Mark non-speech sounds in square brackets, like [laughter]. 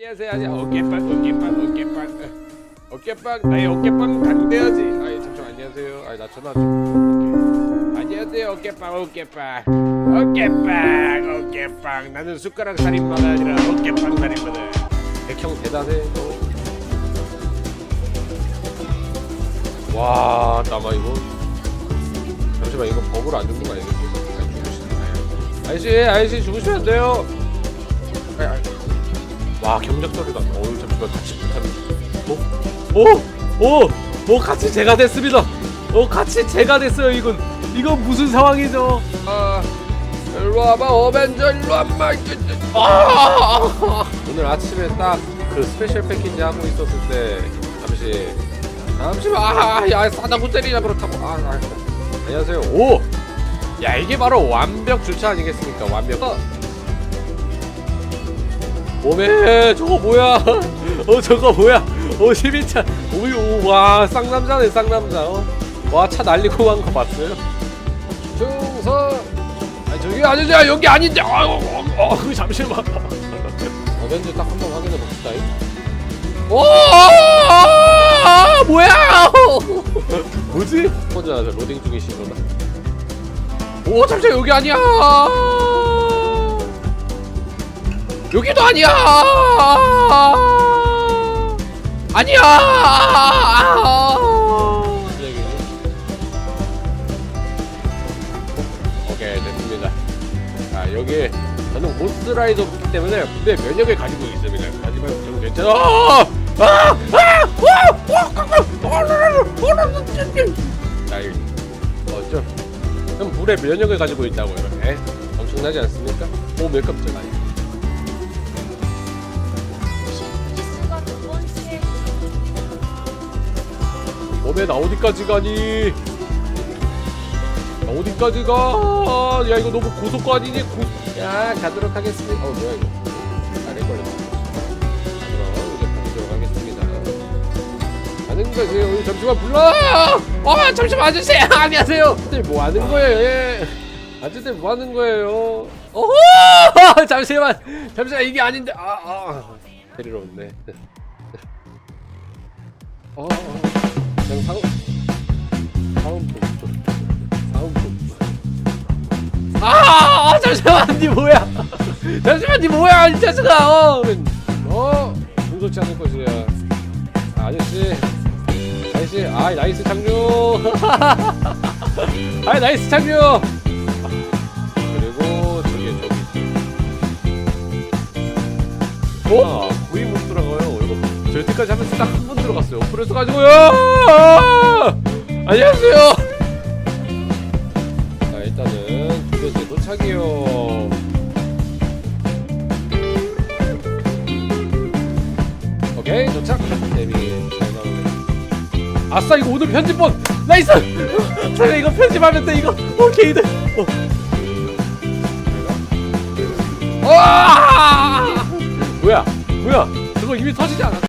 안녕하세요. 안녕. 어깨빵, 어깨빵, 어깨빵. 어깨빵, 나의 어깨빵 강대하지. 아이 잠시만 안녕하세요. 아이 나 전화 좀. 안녕하세요. 어깨빵, 어깨빵. 어깨빵, 어깨빵. 나는 숟가락 살인마가 아니라 어깨빵 살인마다. 백형 대단해. 와, 나마 이거. 잠시만 이거 버그로 안 죽는 거 아니겠지? 아저씨, 아저씨 죽으시면 안 돼요. 아이, 아이. 와 경적 소리가 어우 잠시만 같이 붙었네 오! 오! 오! 오 같이 제가 됐습니다 오 같이 제가 됐어요 이건 이건 무슨 상황이죠 아 일로 와봐 어벤져 일로 와봐 아 오늘 아침에 딱 그 스페셜 패키지 하고 있었을 때 잠시 잠시만 아야 싸다고 때리냐 그렇다고 아, 아 안녕하세요 오! 야 이게 바로 완벽 주차 아니겠습니까 완벽 어. 몸에 저거 뭐야? [laughs] 어 저거 뭐야? 어 11차 오와 쌍남자네 쌍남자 어? 와차 날리고 간 거 봤어요? 충성 아니 저기 아니야 여기 아닌데 아유 어, 어, 어, 잠시만 [laughs] 어벤져 딱 한 번 확인해 봅시다 오 뭐야 [laughs] 뭐지? 혼자 로딩 중이시구나 오 잠시만 여기 아니야 여기도 아니야. 아니야. 오케이 됐습니다. 자 여기 저는 모스라이더기 때문에 내 면역을 가지고 있습니다. 하지만 좀 괜찮아. 아! 아! 아! 자 여기 어쩌? 그럼 물에 면역을 가지고 있다고요. 에? 엄청나지 않습니까? 오, 몇 깜짝아. 지 몸에 나 어디까지 가니? 나 어디까지 가? 야 이거 너무 고속거 아니니? 고... 야 가도록 하겠습니다. 어 뭐야 이거? 아래 걸렸어. 거지. 어, 잠시만 불러. 어 잠시만 아저씨 [laughs] 안녕하세요. 뭐 하는 거예요? 예. 아저씨 뭐 하는 거예요? 어허 [laughs] 잠시만 잠시만 이게 아닌데 아 아. [laughs] 데리러 왔네. 어. 아, 아 잠시만 니 뭐야? [laughs] 잠시만 니 뭐야 이 자식아 어. 어 중소치 않을 것이야. 아, 아저씨 아저씨 아 나이스 창조. [laughs] 아 나이스 창조. 그리고 저기 저기. 어? 저 여태까지 하면서 딱 한 번 들어갔어요. 그래서 가지고요. 안녕하세요. 자 일단은 두 번째 도착이요. 오케이 도착. 나오네. 아싸 이거 오늘 편집본 나이스. 제가 이거 편집하면 돼 이거. 오케이들. 어. 와! 뭐야? 뭐야? 저거 이미 터지지 않았어?